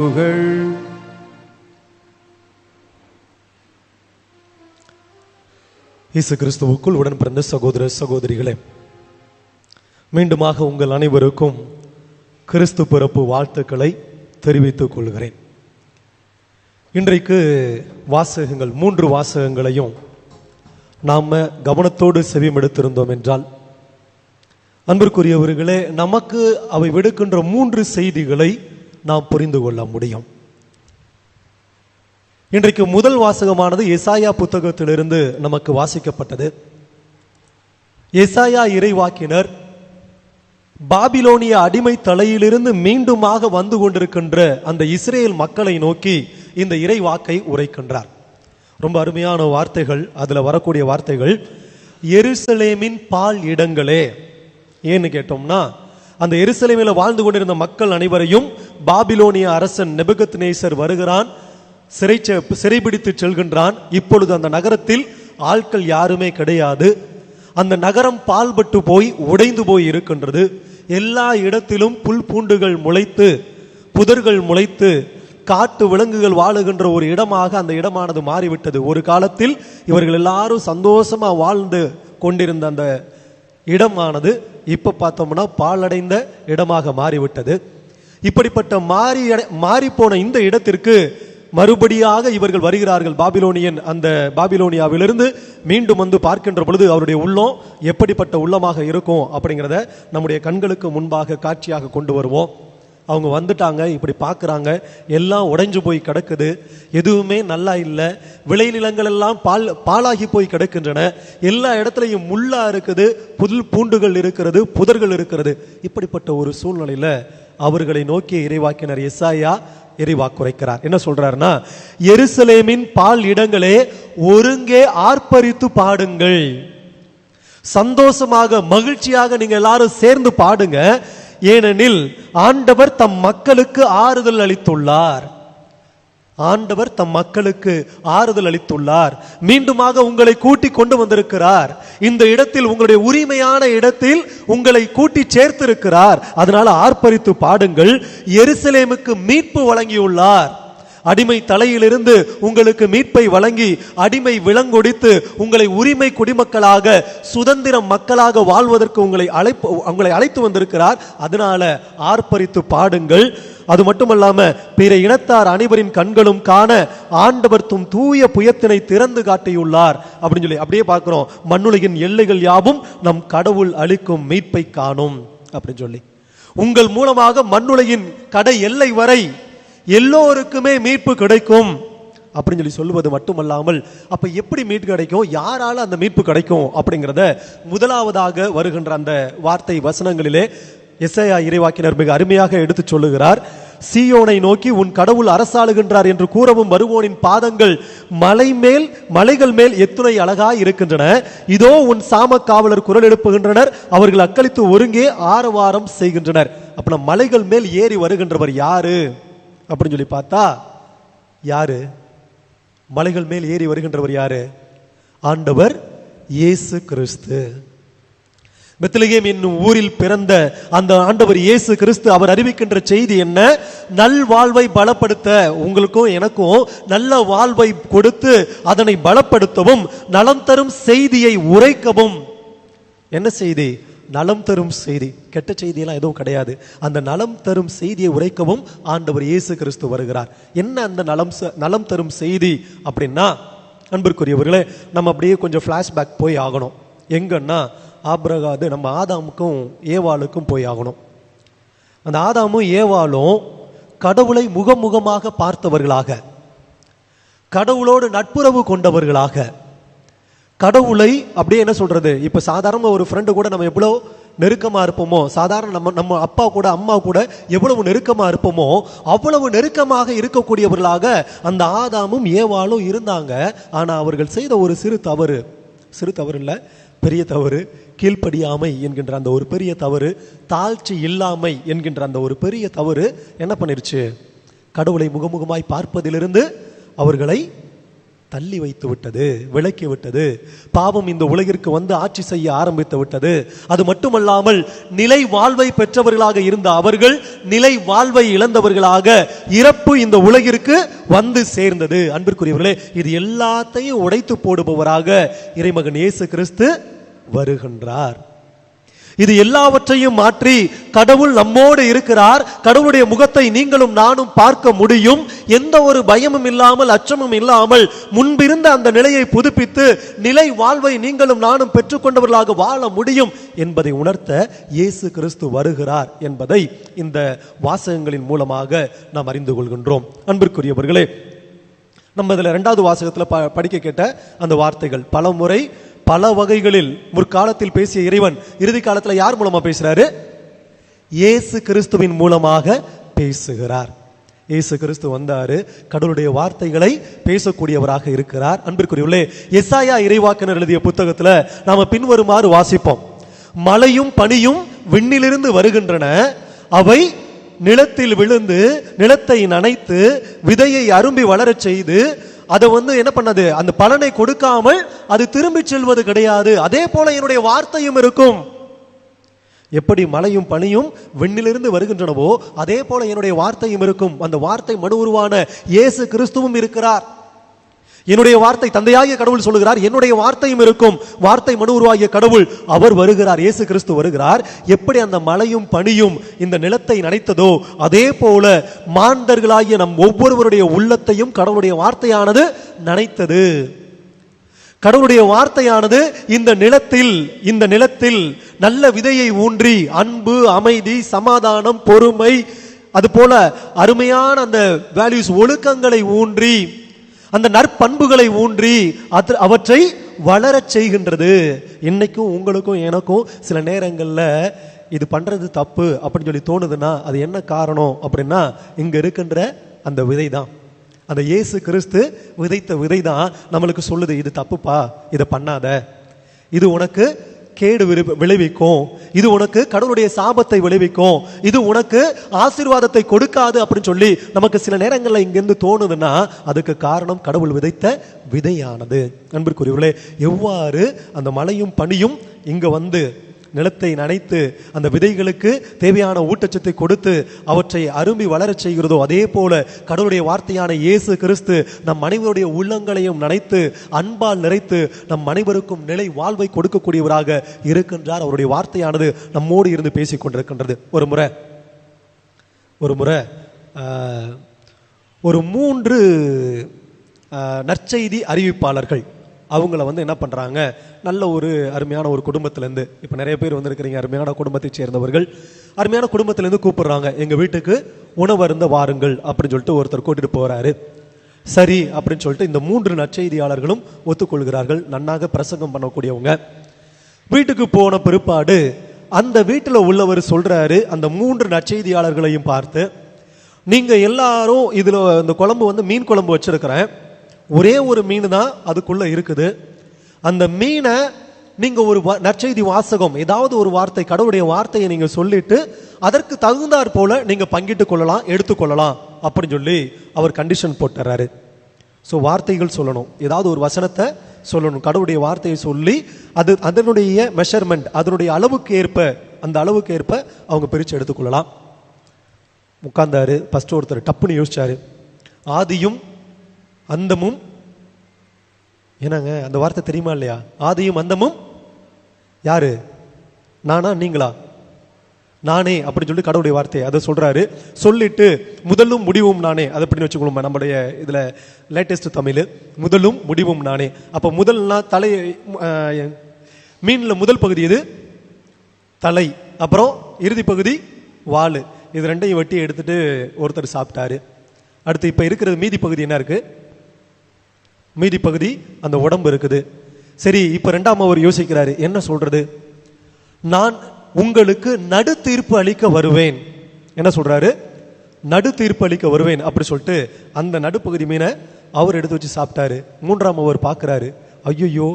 புகழ். இயேசு கிறிஸ்துவுக்குள் உடன் பிறந்த சகோதர சகோதரிகளே மீண்டுமாக உங்கள் அனைவருக்கும் கிறிஸ்து பிறப்பு வாழ்த்துக்களை தெரிவித்துக் கொள்கிறேன். இன்றைக்கு வாசகங்கள் மூன்று வாசகங்களையும் நாம் கவனத்தோடு செவிமெடுத்திருந்தோம் என்றால் அன்பிற்குரியவர்களே நமக்கு அவை விடுக்கின்ற மூன்று செய்திகளை நாம் புரிந்து கொள்ள முடியும். இன்றைக்கு முதல் வாசகமானது எசாயா புத்தகத்திலிருந்து நமக்கு வாசிக்கப்பட்டது. எசாயா இறைவாக்கினர் பாபிலோனிய அடிமை தலையிலிருந்து மீண்டுமாக வந்து கொண்டிருக்கின்ற அந்த இஸ்ரேல் மக்களை நோக்கி இந்த இறைவாக்கை உரைக்கின்றார். ரொம்ப அருமையான வார்த்தைகள் அதுல வரக்கூடிய வார்த்தைகள் எருசலேமின் பால் இடங்களே. ஏன்னு கேட்டோம்னா அந்த எருசலேமில் வாழ்ந்து கொண்டிருந்த மக்கள் அனைவரையும் பாபிலோனிய அரசன் நெபுகத் நேசர் வருகிறான் சிறை சிறைபிடித்து செல்கின்றான். இப்பொழுது அந்த நகரத்தில் ஆட்கள் யாருமே கிடையாது. அந்த நகரம் பால்பட்டு போய் உடைந்து போய் இருக்கின்றது. எல்லா இடத்திலும் புல் பூண்டுகள் முளைத்து புதர்கள் முளைத்து காட்டு விலங்குகள் வாழுகின்ற ஒரு இடமாக அந்த இடமானது மாறிவிட்டது. ஒரு காலத்தில் இவர்கள் எல்லாரும் சந்தோஷமா வாழ்ந்து கொண்டிருந்த அந்த இடமானது இப்போ பார்த்தோம்னா பாலடைந்த இடமாக மாறிவிட்டது. இப்படிப்பட்ட மாறி மாறி போன இந்த இடத்திற்கு மறுபடியாக இவர்கள் வருகிறார்கள். பாபிலோனியன் அந்த பாபிலோனியாவிலிருந்து மீண்டும் வந்து பார்க்கின்ற பொழுது அவருடைய உள்ளம் எப்படிப்பட்ட உள்ளமாக இருக்கும் அப்படிங்கிறத நம்முடைய கண்களுக்கு முன்பாக காட்சியாக கொண்டு வருவோம். அவங்க வந்துட்டாங்க இப்படி பார்க்குறாங்க. எல்லாம் உடைஞ்சு போய் கிடக்குது. எதுவுமே நல்லா இல்லை. விளைநிலங்கள் எல்லாம் பால் பாலாகி போய் கிடக்கின்றன. எல்லா இடத்துலையும் முள்ளா இருக்குது. புல் பூண்டுகள் இருக்கிறது புதர்கள் இருக்கிறது. இப்படிப்பட்ட ஒரு சூழ்நிலையில் அவர்களை நோக்கிய இறைவாக்கினர் எஸ்ஐயா இறைவாக்குரைக்கிறார். என்ன சொல்றாருன்னா எருசலேமின் பால் இடங்களே ஒருங்கே ஆர்ப்பரித்து பாடுங்கள். சந்தோஷமாக மகிழ்ச்சியாக நீங்க எல்லாரும் சேர்ந்து பாடுங்க. ஏனெனில் ஆண்டவர் தம் மக்களுக்கு ஆறுதல் அளித்துள்ளார். ஆண்டவர் தம் மக்களுக்கு ஆறுதல் அளித்துள்ளார். மீண்டுமாக உங்களை கூட்டி கொண்டு வந்திருக்கிறார். இந்த இடத்தில் உங்களுடைய உரிமையான இடத்தில் உங்களை கூட்டி சேர்த்திருக்கிறார். அதனால ஆர்ப்பரித்து பாடுங்கள். எருசலேமுக்கு மீட்பு வழங்கியுள்ளார். அடிமை தலையிலிருந்து உங்களுக்கு மீட்பை வழங்கி அடிமை விலங்கொடித்து உங்களை உரிமை குடிமக்களாக சுதந்திர மக்களாக வாழ்வதற்கு உங்களை அழைப்பு உங்களை அழைத்து வந்திருக்கிறார். அதனால ஆர்ப்பரித்து பாடுங்கள். அது மட்டுமல்லாம பிற இனத்தார் அனைவரின் கண்களும் காண ஆண்டவர் தும் தூய புயத்தினை திறந்து காட்டியுள்ளார். அப்படின்னு சொல்லி அப்படியே பார்க்கிறோம். மண்ணுலகின் எல்லைகள் யாவும் நம் கடவுள் அளிக்கும் மீட்பை காணும். அப்படின்னு சொல்லி. உங்கள் மூலமாக மண்ணுலகின் கடை எல்லை வரை எல்லோருக்குமே மீட்பு கிடைக்கும். அப்படின்னு சொல்லி சொல்லுவது மட்டுமல்லாமல் அப்ப எப்படி மீட்பு கிடைக்கும்? யாரால அந்த மீட்பு கிடைக்கும்? அப்படிங்கிறத முதலாவதாக வருகின்ற அந்த வார்த்தை வசனங்களிலே எஸ்ஐயா இறைவாக்கினர் மிக அருமையாக எடுத்து சொல்லுகிறார். சீயோனை நோக்கி உன் கடவுள் அரசாளுகின்றார் என்று கூறவும் வருவோனின் பாதங்கள் மலை மேல் மலைகள் மேல் எத்துணை அழகாய் இருக்கின்றன. இதோ உன் சாம காவலர் குரல் எழுப்புகின்றனர். அவர்கள் அக்களித்து ஒருங்கே ஆரவாரம் செய்கின்றனர். அப்ப மலைகள் மேல் ஏறி வருகின்றவர் யாரு? அப்படின்னு சொல்லி பார்த்தா யாரு? மலைகள் மேல் ஏறி வருகின்றவர் யாரு? ஆண்டவர் இயேசு கிறிஸ்து. பெத்லகேம் என்னும் ஊரில் பிறந்த அந்த ஆண்டவர் இயேசு கிறிஸ்து அவர் அறிவிக்கின்ற செய்தி என்ன? நல் வாழ்வை பலப்படுத்த உங்களுக்கும் எனக்கும் நல்ல வாழ்வை கொடுத்து அதனை பலப்படுத்தவும் நலம் தரும் செய்தியை உரைக்கவும். என்ன செய்தி? நலம் தரும் செய்தி. கெட்ட செய்தியெல்லாம் எதுவும் கிடையாது. அந்த நலம் தரும் செய்தியை உரைக்கவும் ஆண்டவர் இயேசு கிறிஸ்து வருகிறார். என்ன அந்த நலம் நலம் தரும் செய்தி அப்படின்னா அன்பிற்குரியவர்களே நம்ம அப்படியே கொஞ்சம் ஃப்ளாஷ்பேக் போய் ஆகணும். எங்கன்னா ஆப்ரகாது நம்ம ஆதாமுக்கும் ஏவாளுக்கும் போய் ஆகணும். அந்த ஆதாமும் ஏவாளும் கடவுளை முகமுகமாக பார்த்தவர்களாக கடவுளோடு நட்புறவு கொண்டவர்களாக கடவுளை அப்படியே என்ன சொல்றது? இப்ப சாதாரண ஒரு ஃப்ரெண்டு கூட நம்ம எவ்வளோ நெருக்கமா இருப்போமோ சாதாரண நம்ம நம்ம அப்பா கூட அம்மா கூட எவ்வளவு நெருக்கமா இருப்போமோ அவ்வளவு நெருக்கமாக இருக்கக்கூடியவர்களாக அந்த ஆதாமும் ஏவாளும் இருந்தாங்க. ஆனா அவர்கள் செய்த ஒரு சிறு தவறு சிறு தவறு இல்லை பெரிய தவறு கீழ்ப்படியாமை என்கின்ற அந்த ஒரு பெரிய தவறு தாழ்ச்சி இல்லாமை என்கின்ற அந்த ஒரு பெரிய தவறு என்ன பண்ணிருச்சு? கடவுளை முகமுகமாய் பார்ப்பதிலிருந்து அவர்களை தள்ளி வைத்து விட்டது விளக்கி விட்டது. பாவம் இந்த உலகிற்கு வந்து ஆட்சி செய்ய ஆரம்பித்து விட்டது. அது மட்டுமல்லாமல் நிலை வாழ்வை பெற்றவர்களாக இருந்த அவர்கள் நிலை வாழ்வை இழந்தவர்களாக இறப்பு இந்த உலகிற்கு வந்து சேர்ந்தது. அன்பிற்குரியவர்களே இது எல்லாத்தையும் உடைத்து போடுபவராக இறைமகன் இயேசு கிறிஸ்து வருகின்றார். இது எல்லாவற்றையும் மாற்றி கடவுள் நம்மோடு இருக்கிறார். கடவுளுடைய முகத்தை நீங்களும் நானும் பார்க்க முடியும். எந்த ஒரு பயமும் இல்லாமல் அச்சமும் இல்லாமல் முன்பிருந்த அந்த நிலையை புதுப்பித்து நிலை வாழ்வை நீங்களும் நானும் பெற்றுக்கொண்டவர்களாக வாழ முடியும் என்பதை உணர்த்த இயேசு கிறிஸ்து வருகிறார் என்பதை இந்த வாசகங்களின் மூலமாக நாம் அறிந்து கொள்கின்றோம். அன்பிற்குரியவர்களே நம்ம இதில் ரெண்டாவது வாசகத்தில் ப- படிக்க கேட்ட அந்த வார்த்தைகள் பல முறை பல வகைகளில் முற்காலத்தில் பேசிய இறைவன் இறுதி காலத்துல யார் மூலமா பேசுறாரு? இயேசு கிறிஸ்துவின் மூலமாக பேசுகிறார். இயேசு கிறிஸ்து வந்தாரு கடவுளுடைய வார்த்தைகளை பேசக்கூடியவராக இருக்கிறார். அன்பிற்குரியவர்களே எஸ்ஆயா இறைவாக்கினர் எழுதிய புத்தகத்துல நாம பின்வருமாறு வாசிப்போம். மழையும் பனியும் விண்ணிலிருந்து வருகின்றன. அவை நிலத்தில் விழுந்து நிலத்தை நனைத்து விதையை அரும்பி வளரச் செய்து அதை வந்து என்ன பண்ணது? அந்த பலனை கொடுக்காமல் அது திரும்பிச் செல்வது கிடையாது. அதே போல என்னுடைய வார்த்தையும் இருக்கும். எப்படி மழையும் பனியும் விண்ணிலிருந்து வருகின்றனவோ அதே போல என்னுடைய வார்த்தையும் இருக்கும். அந்த வார்த்தை மனு உருவான இயேசு கிறிஸ்துவும் இருக்கிறார். என்னுடைய வார்த்தை தந்தையாகிய கடவுள் சொல்லுகிறார் என்னுடைய வார்த்தையும் இருக்கும். வார்த்தை மனு உருவாகிய கடவுள் அவர் வருகிறார் இயேசு கிறிஸ்து வருகிறார். எப்படி அந்த மலையும் பனியும் இந்த நிலத்தை நனைத்ததோ அதே போல மாந்தர்களாகிய நம் ஒவ்வொருவருடைய உள்ளத்தையும் கடவுளுடைய வார்த்தையானது நனைத்தது. கடவுளுடைய வார்த்தையானது இந்த நிலத்தில் இந்த நிலத்தில் நல்ல விதையை ஊன்றி அன்பு அமைதி சமாதானம் பொறுமை அதுபோல அருமையான அந்த வேல்யூஸ் ஒழுக்கங்களை ஊன்றி அந்த நற்பண்புகளை ஊன்றி அது அவற்றை வளரச் செய்கின்றது. இன்னைக்கும் உங்களுக்கும் எனக்கும் சில நேரங்களில் இது பண்ணுறது தப்பு அப்படின்னு சொல்லி தோணுதுன்னா அது என்ன காரணம் அப்படின்னா இங்கே இருக்கின்ற அந்த விதை தான் அந்த இயேசு கிறிஸ்து விதைத்த விதை தான் நம்மளுக்கு சொல்லுது இது தப்புப்பா இதை பண்ணாத. இது உனக்கு கேடு விரு- விளைவிக்கும். இது உனக்கு கடவுளுடைய சாபத்தை விளைவிக்கும். இது உனக்கு ஆசீர்வாதத்தை கொடுக்காது அப்படின்னு சொல்லி நமக்கு சில நேரங்களில் இங்கிருந்து தோணுதுன்னா அதுக்கு காரணம் கடவுள் விதைத்த விதையானது. அன்பிற்குரியவர்களே எவ்வாறு அந்த மழையும் பனியும் இங்க வந்து நிலத்தை நனைத்து அந்த விதைகளுக்கு தேவையான ஊட்டச்சத்தை கொடுத்து அவற்றை அரும்பி வளரச் செய்கிறதோ அதே போல கடவுளுடைய வார்த்தையான இயேசு கிறிஸ்து நம் அனைவருடைய உள்ளங்களையும் நனைத்து அன்பால் நிறைத்து நம் அனைவருக்கும் நிலை வாழ்வை கொடுக்கக்கூடியவராக இருக்கின்றார். அவருடைய வார்த்தையானது நம்மோடு இருந்து பேசிக் கொண்டிருக்கின்றது. ஒரு முறை ஒரு முறை ஒரு மூன்று நற்செய்தி அறிவிப்பாளர்கள் அவங்கள வந்து என்ன பண்ணுறாங்க நல்ல ஒரு அருமையான ஒரு குடும்பத்திலேருந்து இப்போ நிறைய பேர் வந்துருக்கிறீங்க அருமையான குடும்பத்தைச் சேர்ந்தவர்கள். அருமையான குடும்பத்திலேருந்து கூப்பிடுறாங்க எங்கள் வீட்டுக்கு உணவருந்த வாருங்கள் அப்படின்னு சொல்லிட்டு ஒருத்தர் கூட்டிகிட்டு போகிறாரு சரி அப்படின்னு சொல்லிட்டு இந்த மூன்று நற்செய்தியாளர்களும் ஒத்துக்கொள்கிறார்கள். நன்னாக பிரசங்கம் பண்ணக்கூடியவங்க. வீட்டுக்கு போன பிற்பாடு அந்த வீட்டில் உள்ளவர் சொல்கிறாரு அந்த மூன்று நற்செய்தியாளர்களையும் பார்த்து நீங்கள் எல்லாரும் இதில் இந்த குழம்பு வந்து மீன் குழம்பு வச்சுருக்கிறேன். ஒரே ஒரு மீன் தான் அதுக்குள்ளே இருக்குது. அந்த மீனை நீங்கள் ஒரு நற்செய்தி வாசகம் ஏதாவது ஒரு வார்த்தை கடவுளுடைய வார்த்தையை நீங்கள் சொல்லிட்டு அதற்கு தகுந்தாற் போல நீங்கள் பங்கிட்டு கொள்ளலாம் எடுத்துக்கொள்ளலாம் அப்படின்னு சொல்லி அவர் கண்டிஷன் போட்டுறாரு. ஸோ வார்த்தைகள் சொல்லணும். ஏதாவது ஒரு வசனத்தை சொல்லணும். கடவுளுடைய வார்த்தையை சொல்லி அது அதனுடைய மெஷர்மெண்ட் அதனுடைய அளவுக்கு ஏற்ப அந்த அளவுக்கு ஏற்ப அவங்க பிரித்து எடுத்துக்கொள்ளலாம் உட்கார்ந்தாரு ஃபஸ்ட்டு ஒருத்தர் டப்புன்னு யோசிச்சாரு. ஆதியும் அந்தமும் என்னங்க அந்த வார்த்தை தெரியுமா இல்லையா? ஆதியும் அந்தமும் யாரு? நானா நீங்களா? நானே அப்படின்னு சொல்லி கடவுளுடைய வார்த்தையை அதை சொல்கிறாரு சொல்லிட்டு முதலும் முடிவும் நானே. அதை அப்படின்னு வச்சுக்கணும்? நம்முடைய இதில் லேட்டஸ்ட் தமிழ். முதலும் முடிவும் நானே. அப்போ முதல்னா தலை மீனில் முதல் பகுதி இது தலை. அப்புறம் இறுதி பகுதி வால். இது ரெண்டையும் வெட்டி எடுத்துட்டு ஒருத்தர் சாப்பிட்டாரு. அடுத்து இப்போ இருக்கிறது மீதி பகுதி என்ன இருக்குது மீதி பகுதி அந்த உடம்பு இருக்குது. சரி இப்போ ரெண்டாம் அவர் யோசிக்கிறாரு என்ன சொல்றது? நான் உங்களுக்கு நடு தீர்ப்பு அளிக்க வருவேன். என்ன சொல்றாரு? நடு தீர்ப்பு அளிக்க வருவேன் அப்படி சொல்லிட்டு அந்த நடுப்பகுதி மீனை அவர் எடுத்து வச்சு சாப்பிட்டாரு. மூன்றாம் அவர் பார்க்குறாரு ஐயோ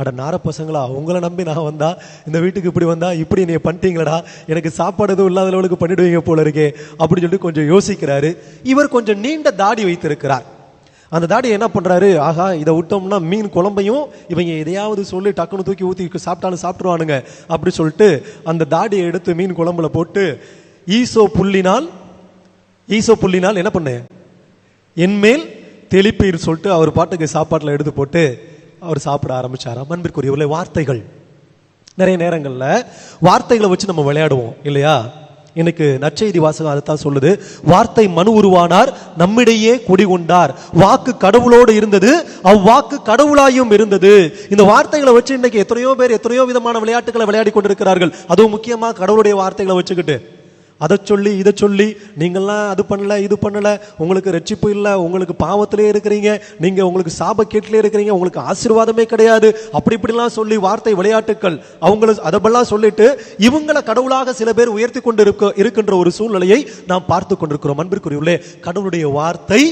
அட நார பசங்களா உங்களை நம்பி நான் வந்தா இந்த வீட்டுக்கு இப்படி வந்தா இப்படி நீ பண்ணிட்டீங்களடா எனக்கு சாப்பாடு எதுவும் இல்லாத அளவுக்கு பண்ணிடுவீங்க போல இருக்கே அப்படின்னு சொல்லிட்டு கொஞ்சம் யோசிக்கிறாரு. இவர் கொஞ்சம் நீண்ட தாடி வைத்திருக்கிறார். அந்த தாடி என்ன பண்ணுறாரு ஆகா இதை விட்டோம்னா மீன் குழம்பையும் இவங்க எதையாவது சொல்லி டக்குன்னு தூக்கி ஊற்றி சாப்பிட்டாலும் சாப்பிட்ருவானுங்க அப்படி சொல்லிட்டு அந்த தாடியை எடுத்து மீன் குழம்புல போட்டு ஈசோ புள்ளினால் ஈசோ புள்ளினால் என்ன பண்ணு? என்மேல் தெளிப்பீர் சொல்லிட்டு அவர் பாட்டுக்கு சாப்பாட்டில் எடுத்து போட்டு அவர் சாப்பிட ஆரம்பிச்சாராம். அன்பிற்குரிய வார்த்தைகள். நிறைய நேரங்களில் வார்த்தைகளை வச்சு நம்ம விளையாடுவோம் இல்லையா? எனக்கு நற்செய்தி வாசகம் அதைத்தான் சொல்லுது வார்த்தை மனு உருவானார் நம்மிடையே குடிகொண்டார். வாக்கு கடவுளோடு இருந்தது அவ்வாக்கு கடவுளாயும் இருந்தது. இந்த வார்த்தைகளை வச்சு இன்னைக்கு எத்தனையோ பேர் எத்தனையோ விதமான விளையாட்டுகளை விளையாடி கொண்டிருக்கிறார்கள். அதுவும் முக்கியமாக கடவுளுடைய வார்த்தைகளை வச்சுக்கிட்டு. அதை சொல்லி இதை சொல்லி நீங்கள்லாம் அது பண்ணல இது பண்ணல உங்களுக்கு ரட்சிப்பு இல்லை உங்களுக்கு பாவத்திலே இருக்கிறீங்க நீங்க உங்களுக்கு சாபக்கேட்டிலே இருக்கிறீங்க உங்களுக்கு ஆசீர்வாதமே கிடையாது. அப்படி இப்படிலாம் சொல்லி வார்த்தை விளையாட்டுக்கள் அவங்கள அதெல்லாம் சொல்லிட்டு இவங்களை கடவுளாக சில பேர் உயர்த்தி கொண்டு இருக்க இருக்கின்ற ஒரு சூழ்நிலையை நாம் பார்த்து கொண்டிருக்கிறோம். அன்பிற்குரியவர்களே கடவுளுடைய வார்த்தை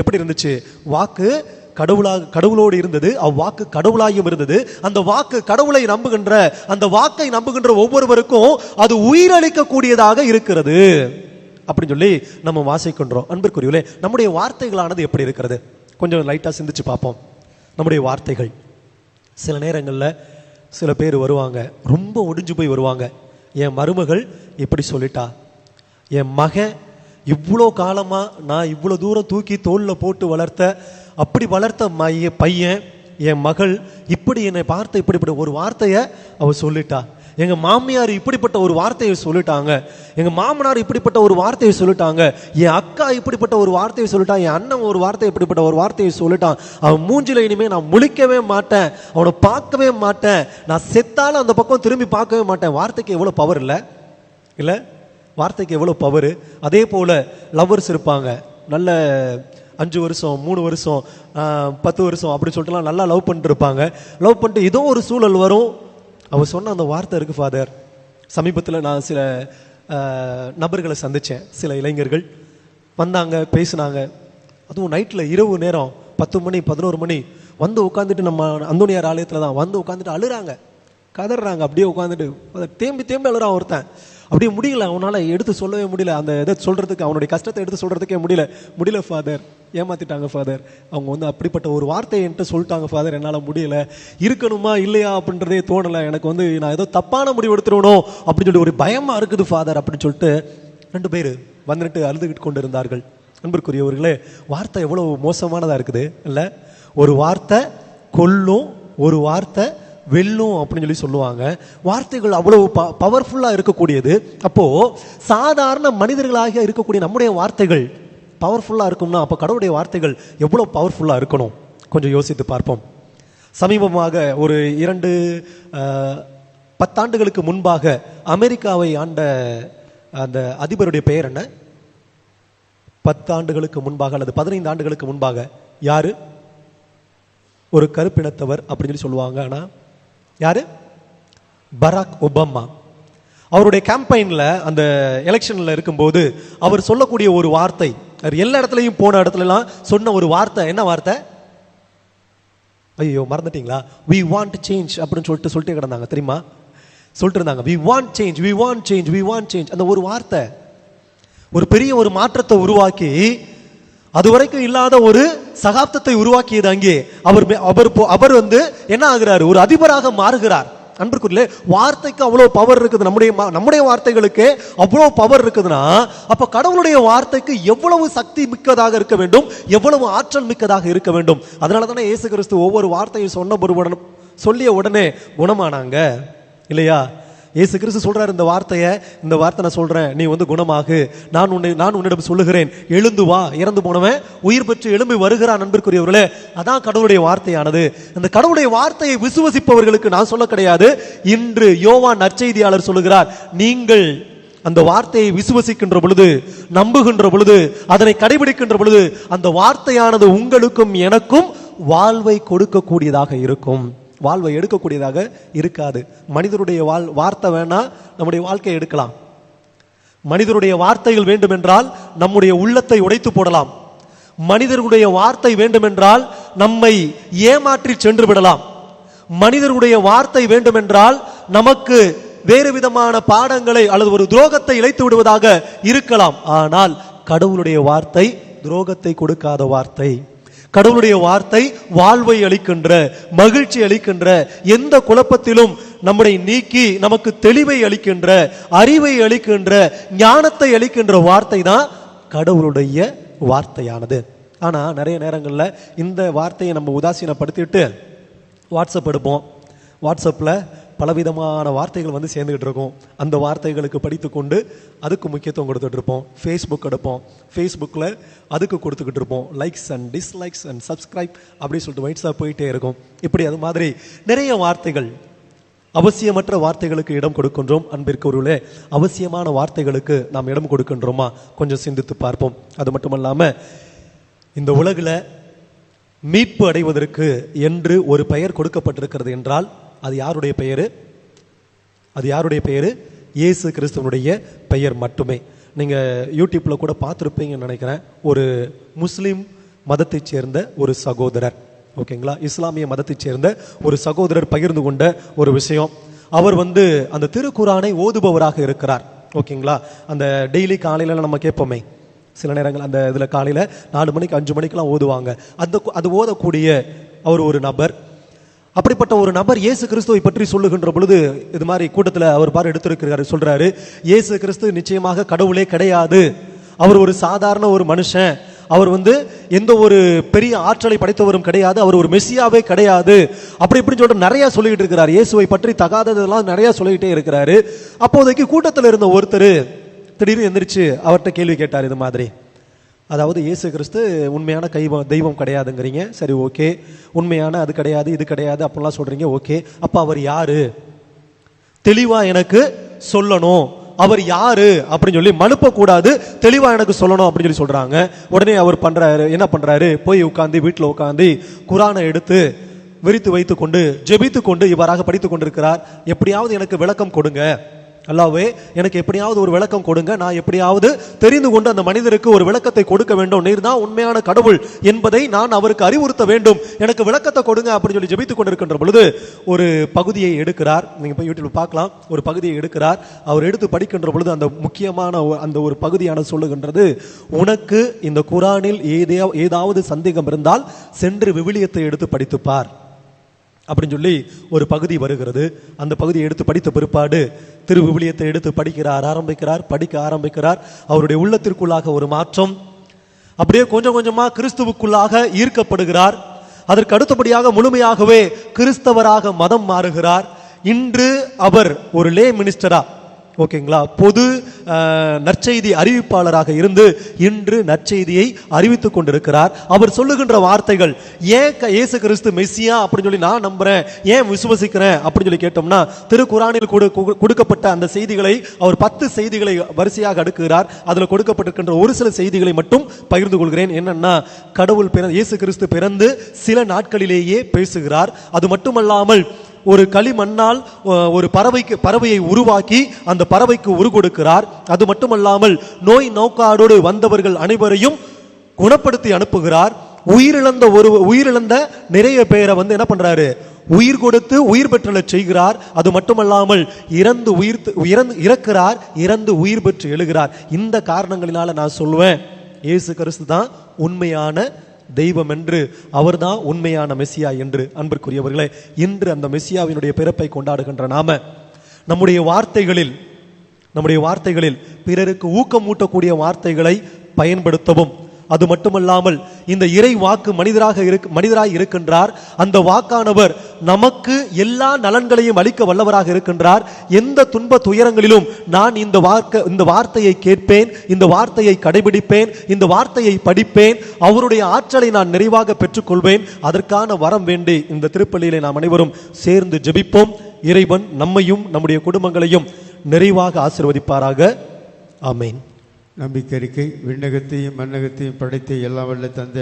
எப்படி இருந்துச்சு? வாக்கு கடவுளாக கடவுளோடு இருந்தது அவ்வாக்கு கடவுளாயும் இருந்தது. அந்த வாக்கு கடவுளை நம்புகின்ற அந்த வாக்கை நம்புகின்ற ஒவ்வொருவருக்கும் அது உயிரளிக்கக்கூடியதாக இருக்கிறது. அப்படின்னு சொல்லி நம்ம வாசிக்கின்றோம். அன்பிற்குரியவர்களே நம்முடைய வார்த்தைகளானது எப்படி இருக்கிறது? கொஞ்சம் லைட்டாக சிந்திச்சு பார்ப்போம். நம்முடைய வார்த்தைகள். சில நேரங்களில் சில பேர் வருவாங்க. ரொம்ப ஒடிஞ்சு போய் வருவாங்க. என் மருமகள் இப்படி சொல்லிட்டா. என் மகன் இவ்வளோ காலமாக நான் இவ்வளோ தூரம் தூக்கி தோளில் போட்டு வளர்த்த அப்படி வளர்த்த மைய பையன் என் மகள் இப்படி என்னை பார்த்து இப்படிப்பட்ட ஒரு வார்த்தையை அவள் சொல்லிட்டா. எங்கள் மாமியார் இப்படிப்பட்ட ஒரு வார்த்தையை சொல்லிட்டாங்க. எங்கள் மாமனார் இப்படிப்பட்ட ஒரு வார்த்தையை சொல்லிட்டாங்க. என் அக்கா இப்படிப்பட்ட ஒரு வார்த்தையை சொல்லிட்டான் என் அண்ணன் ஒரு வார்த்தை இப்படிப்பட்ட ஒரு வார்த்தையை சொல்லிட்டான். அவன் மூஞ்சில இனிமே நான் முழிக்கவே மாட்டேன். அவனை பார்க்கவே மாட்டேன். நான் செத்தாலும் அந்த பக்கம் திரும்பி பார்க்கவே மாட்டேன். வார்த்தைக்கு எவ்வளோ பவர் இல்லை? இல்லை? வார்த்தைக்கு எவ்வளோ பவர் அதே போல் லவ்வர்ஸ் இருப்பாங்க. நல்ல அஞ்சு வருஷம் மூணு வருஷம் பத்து வருஷம் அப்படி சொல்லிட்டுலாம் நல்லா லவ் பண்ணிட்டு இருப்பாங்க லவ் பண்ணிட்டு ஏதோ ஒரு சூழல் வரும். அவர் சொன்ன அந்த வார்த்தை இருக்குது ஃபாதர் சமீபத்தில் நான் சில நபர்களை சந்தித்தேன் சில இளைஞர்கள். வந்தாங்க பேசினாங்க. அதுவும் நைட்டில் இரவு நேரம் பத்து மணி பதினோரு மணி வந்து உட்காந்துட்டு நம்ம அந்தோனியார் ஆலயத்தில் தான் வந்து உட்காந்துட்டு அழுறாங்க. கதறாங்க அப்படியே உட்காந்துட்டு அதை தேம்பி தேம்பி அழுறான் ஒருத்தன். அப்படியே முடியல அவனால் எடுத்து சொல்லவே முடியல. அந்த இதை சொல்கிறதுக்கு அவனுடைய கஷ்டத்தை எடுத்து சொல்கிறதுக்கே முடியல. முடியல ஃபாதர் ஏமாத்திட்டாங்க ஃபாதர் அவங்க வந்து அப்படிப்பட்ட ஒரு வார்த்தையை என்கிட்ட சொல்லிட்டாங்க ஃபாதர் என்னால் முடியல. இருக்கணுமா இல்லையா அப்படின்றதே தோணலை. எனக்கு வந்து நான் ஏதோ தப்பான முடிவு எடுத்துடணும் அப்படின்னு சொல்லி ஒரு பயமாக இருக்குது ஃபாதர் அப்படின்னு சொல்லிட்டு ரெண்டு பேர் வந்துட்டு அழுதுகிட்டு கொண்டு இருந்தார்கள் அன்பிற்குரியவர்களே வார்த்தை எவ்வளோ மோசமானதாக இருக்குது இல்லை? ஒரு வார்த்தை கொல்லும் ஒரு வார்த்தை வெல்லும் அப்படின்னு சொல்லி சொல்லுவாங்க. வார்த்தைகள் அவ்வளவு பவர்ஃபுல்லாக இருக்கக்கூடியது. அப்போது சாதாரண மனிதர்களாக இருக்கக்கூடிய நம்முடைய வார்த்தைகள் பவர்ஃபுல்லாக இருக்கும்னா அப்போ கடவுளுடைய வார்த்தைகள் எவ்வளோ பவர்ஃபுல்லாக இருக்கணும்? கொஞ்சம் யோசித்து பார்ப்போம். சமீபமாக ஒரு இரண்டு பத்தாண்டுகளுக்கு முன்பாக அமெரிக்காவை ஆண்ட அந்த அதிபருடைய பெயர் என்ன? பத்தாண்டுகளுக்கு முன்பாக அல்லது பதினைந்து ஆண்டுகளுக்கு முன்பாக யார்? ஒரு கருப்பினத்தவர் அப்படின்னு சொல்லி சொல்லுவாங்க. ஆனால் யார்? Barack Obama. அவருடைய கேம்பெயினில் அந்த எலெக்ஷனில் இருக்கும்போது அவர் சொல்லக்கூடிய ஒரு வார்த்தை எல்லா இடத்துலையும் போன இடத்துலலாம் சொன்ன ஒரு வார்த்தை என்ன வார்த்தை? ஐயோ மறந்துட்டீங்களா? வி வாண்ட் சேஞ்ச் அப்படின்னு சொல்லிட்டு சொல்லிட்டே கிடந்தாங்க தெரியுமா? சொல்லிட்டு இருந்தாங்க we want change we want change we want change அந்த ஒரு வார்த்தை. ஒரு பெரிய ஒரு மாற்றத்தை உருவாக்கி அது வரைக்கும் இல்லாத ஒரு சகாப்தத்தை உருவாக்கியது அங்கே. அவர் அவர் போ- அவர் வந்து என்ன ஆகிறார்? ஒரு அதிபராக மாறுகிறார். அன்பிற்குரிய வார்த்தைக்கு அவ்வளோ பவர் இருக்குது. நம்முடைய நம்முடைய வார்த்தைகளுக்கு அவ்வளோ பவர் இருக்குதுன்னா அப்ப கடவுளுடைய வார்த்தைக்கு எவ்வளவு சக்தி மிக்கதாக இருக்க வேண்டும்? எவ்வளவு ஆற்றல் மிக்கதாக இருக்க வேண்டும்? அதனால தானே இயேசு கிறிஸ்து ஒவ்வொரு வார்த்தையும் சொன்ன ஒரு சொல்லிய உடனே குணமானாங்க. இல்லையா? இயேசு கிறிஸ்து சொல்கிறார் இந்த வார்த்தையை இந்த வார்த்தை நான் சொல்கிறேன் நீ வந்து குணமாகு. நான் உன்னை நான் உன்னிடம் சொல்லுகிறேன் எழுந்து வா. இறந்து போனவன் உயிர் பெற்று எழும்பி வருகிறான் நண்பிற்குரியவர்களே அதான் கடவுளுடைய வார்த்தையானது. அந்த கடவுளுடைய வார்த்தையை விசுவசிப்பவர்களுக்கு நான் சொல்ல கிடையாது. இன்று யோவான் நற்செய்தியாளர் சொல்லுகிறார் நீங்கள் அந்த வார்த்தையை விசுவசிக்கின்ற பொழுது நம்புகின்ற பொழுது அதனை கடைபிடிக்கின்ற பொழுது அந்த வார்த்தையானது உங்களுக்கும் எனக்கும் வாழ்வை கொடுக்கக்கூடியதாக இருக்கும். வாழ்வை எடுக்கக்கூடியதாக இருக்காது. மனிதருடைய வாழ் வார்த்தை வேணால் நம்முடைய வாழ்க்கையை எடுக்கலாம். மனிதருடைய வார்த்தைகள் வேண்டுமென்றால் நம்முடைய உள்ளத்தை உடைத்து போடலாம். மனிதர்களுடைய வார்த்தை வேண்டுமென்றால் நம்மை ஏமாற்றி சென்று விடலாம். மனிதர்களுடைய வார்த்தை வேண்டுமென்றால் நமக்கு வேறு விதமான பாடங்களை அல்லது ஒரு துரோகத்தை இழைத்து விடுவதாக இருக்கலாம். ஆனால் கடவுளுடைய வார்த்தை துரோகத்தை கொடுக்காத வார்த்தை. கடவுளுடைய வார்த்தை வாழ்வை அளிக்கின்ற மகிழ்ச்சி அளிக்கின்ற எந்த குழப்பத்திலும் நம்மை நீக்கி நமக்கு தெளிவை அளிக்கின்ற அறிவை அளிக்கின்ற ஞானத்தை அளிக்கின்ற வார்த்தை தான் கடவுளுடைய வார்த்தையானது. ஆனால் நிறைய நேரங்களில் இந்த வார்த்தையை நம்ம உதாசீனப்படுத்திட்டு வாட்ஸ்அப் எடுப்போம். வாட்ஸ்அப்பில் பலவிதமான வார்த்தைகள் வந்து சேர்ந்துக்கிட்டு இருக்கும். அந்த வார்த்தைகளுக்கு படித்துக்கொண்டு அதுக்கு முக்கியத்துவம் கொடுத்துட்டு இருப்போம் ஃபேஸ்புக் எடுப்போம். ஃபேஸ்புக்கில் அதுக்கு கொடுத்துக்கிட்டு இருப்போம். Likes and dislikes and subscribe அப்படின்னு சொல்லிட்டு வாட்ஸ்அப் போயிட்டே இருக்கும். இப்படி அது மாதிரி நிறைய வார்த்தைகள் அவசியமற்ற வார்த்தைகளுக்கு இடம் கொடுக்கின்றோம். அன்பிற்குரியவர்களே அவசியமான வார்த்தைகளுக்கு நாம் இடம் கொடுக்கின்றோமா? கொஞ்சம் சிந்தித்து பார்ப்போம். அது மட்டும் இல்லாமல் இந்த உலகில் மீட்பு அடைவதற்கு என்று ஒரு பெயர் கொடுக்கப்பட்டிருக்கிறது என்றால் அது யாருடைய பெயர்? அது யாருடைய பெயர்? இயேசு கிறிஸ்துவனுடைய பெயர் மட்டுமே. நீங்கள் யூடியூப்பில் கூட பார்த்துருப்பீங்கன்னு நினைக்கிறேன். ஒரு முஸ்லீம் மதத்தைச் சேர்ந்த ஒரு சகோதரர். ஓகேங்களா? இஸ்லாமிய மதத்தைச் சேர்ந்த ஒரு சகோதரர் பகிர்ந்து கொண்ட ஒரு விஷயம். அவர் வந்து அந்த திருக்குரானை ஓதுபவராக இருக்கிறார். ஓகேங்களா? அந்த டெய்லி காலையில் நம்ம கேட்போமே. சில நேரங்கள் அந்த இதில் காலையில் நாலு மணிக்கு அஞ்சு மணிக்கெலாம் ஓதுவாங்க. அந்த அது ஓதக்கூடிய அவர் ஒரு நபர். அப்படிப்பட்ட ஒரு நபர் இயேசு கிறிஸ்துவை பற்றி சொல்லுகின்ற பொழுது இது மாதிரி கூட்டத்தில் அவர் பாரு எடுத்திருக்கிறாரு சொல்றாரு இயேசு கிறிஸ்து நிச்சயமாக கடவுளே கிடையாது. அவர் ஒரு சாதாரண ஒரு மனுஷன். அவர் வந்து எந்த ஒரு பெரிய ஆற்றலை படைத்தவரும் கிடையாது. அவர் ஒரு மெஸ்ஸியாவே கிடையாது. அப்படி இப்படின்னு சொல்லிட்டு நிறைய சொல்லிக்கிட்டு இருக்கிறார். இயேசுவை பற்றி தகாததெல்லாம் நிறைய சொல்லிக்கிட்டே இருக்கிறாரு. அப்போதைக்கு கூட்டத்தில் இருந்த ஒருத்தர் திடீர்னு எந்திரிச்சு அவர்கிட்ட கேள்வி கேட்டார் இது மாதிரி. அதாவது இயேசு கிறிஸ்து உண்மையான கைவம் தெய்வம் கிடையாதுங்கிறீங்க. சரி ஓகே. உண்மையான அது கிடையாது இது கிடையாது அப்படிலாம் சொல்கிறீங்க ஓகே. அப்போ அவர் யாரு? தெளிவாக எனக்கு சொல்லணும். அவர் யாரு? அப்படின்னு சொல்லி மனுப்பக்கூடாது. தெளிவாக எனக்கு சொல்லணும் அப்படின்னு சொல்லி சொல்கிறாங்க உடனே அவர் பண்ணுறாரு என்ன பண்ணுறாரு போய் உட்காந்து வீட்டில் உட்காந்து குரானை எடுத்து விரித்து வைத்து கொண்டு ஜெபித்து கொண்டு இவ்வாறாக படித்து கொண்டிருக்கிறார் எப்படியாவது எனக்கு விளக்கம் கொடுங்க. அல்லாவே எனக்கு எப்படியாவது ஒரு விளக்கம் கொடுங்க. நான் எப்படியாவது தெரிந்து கொண்டு அந்த மனிதருக்கு ஒரு விளக்கத்தை கொடுக்க வேண்டும். நீர் தான் உண்மையான கடவுள் என்பதை நான் அவருக்கு அறிவுறுத்த வேண்டும். எனக்கு விளக்கத்தை கொடுங்க அப்படின்னு சொல்லி ஜெபித்துக் கொண்டிருக்கின்ற பொழுது ஒரு பகுதியை எடுக்கிறார். நீங்க போய் யூடியூப் பார்க்கலாம். ஒரு பகுதியை எடுக்கிறார். அவர் எடுத்து படிக்கின்ற பொழுது அந்த முக்கியமான அந்த ஒரு பகுதியான சொல்லுகின்றது உனக்கு இந்த குரானில் ஏதே ஏதாவது சந்தேகம் இருந்தால் சென்று விவிலியத்தை எடுத்து படித்துப்பார். அப்படின்னு சொல்லி ஒரு பகுதி வருகிறது. அந்த பகுதியை எடுத்து படித்த பிற்பாடு திரு விவிலியத்தை எடுத்து படிக்கிறார் ஆரம்பிக்கிறார் படிக்க ஆரம்பிக்கிறார். அவருடைய உள்ளத்திற்குள்ளாக ஒரு மாற்றம் அப்படியே கொஞ்சம் கொஞ்சமாக கிறிஸ்துவுக்குள்ளாக ஈர்க்கப்படுகிறார். அதற்கு அடுத்தபடியாக முழுமையாகவே கிறிஸ்தவராக மதம் மாறுகிறார். இன்று அவர் ஒரு லே மினிஸ்டரா ஓகேங்களா? பொது நற்செய்தி அறிவிப்பாளராக இருந்து இன்று நற்செய்தியை அறிவித்துக் கொண்டிருக்கிறார். அவர் சொல்லுகின்ற வார்த்தைகள் ஏன் க- இயேசு கிறிஸ்து மெஸ்ஸியா? அப்படின்னு சொல்லி நான் நம்புறேன். ஏன் விசுவசிக்கிறேன்? அப்படின்னு சொல்லி கேட்டோம்னா திருக்குறானில் கொடுக்கப்பட்ட அந்த செய்திகளை அவர் பத்து செய்திகளை வரிசையாக அடுக்குகிறார். அதில் கொடுக்கப்பட்டிருக்கின்ற ஒரு சில செய்திகளை மட்டும் பகிர்ந்து கொள்கிறேன். என்னன்னா கடவுள் பிற இயேசு கிறிஸ்து பிறந்து சில நாட்களிலேயே பேசுகிறார். அது மட்டுமல்லாமல் ஒரு களிமண்ணால் ஒரு பறவைக்கு பறவையை உருவாக்கி அந்த பறவைக்கு உரு கொடுக்கிறார். அது மட்டுமல்லாமல் நோய் நோக்காடோடு வந்தவர்கள் அனைவரையும் குணப்படுத்தி அனுப்புகிறார். உயிரிழந்த ஒரு உயிரிழந்த நிறைய பேரை வந்து என்ன பண்றாரு? உயிர் கொடுத்து உயிர் பெற்றலச் செய்கிறார். அது மட்டுமல்லாமல் இறந்து உயிர் இறந்து இறக்கிறார். இறந்து உயிர் பெற்று எழுகிறார். இந்த காரணங்களினால நான் சொல்லுவேன் இயேசு கிறிஸ்து தான் உண்மையான தெய்வம் என்று அவர்தான் உண்மையான மெஸ்ஸியா என்று அன்பிற்குரியவர்களே இன்று அந்த மெஸ்ஸியாவினுடைய பிறப்பை கொண்டாடுகின்ற நாம நம்முடைய வார்த்தைகளில் நம்முடைய வார்த்தைகளில் பிறருக்கு ஊக்கமூட்டக்கூடிய வார்த்தைகளை பயன்படுத்தவும் அது மட்டுமல்லாமல் இந்த இறை வாக்கு மனிதராக இருக்கு மனிதராய் இருக்கின்றார். அந்த வாக்கானவர் நமக்கு எல்லா நலன்களையும் அளிக்க வல்லவராக இருக்கின்றார். எந்த துன்ப துயரங்களிலும் நான் இந்த வார்க்க இந்த வார்த்தையை கேட்பேன் இந்த வார்த்தையை கடைபிடிப்பேன் இந்த வார்த்தையை படிப்பேன் அவருடைய ஆற்றலை நான் நிறைவாக பெற்றுக்கொள்வேன். அதற்கான வரம் வேண்டி இந்த திருப்பள்ளியிலே நாம் அனைவரும் சேர்ந்து ஜெபிப்போம். இறைவன் நம்மையும் நம்முடைய குடும்பங்களையும் நிறைவாக ஆசிர்வதிப்பாராக. ஆமென். நம்பிக்கை அறிக்கை விண்ணகத்தையும் மண்ணகத்தையும் படைத்த எல்லாம் வல்ல தந்தை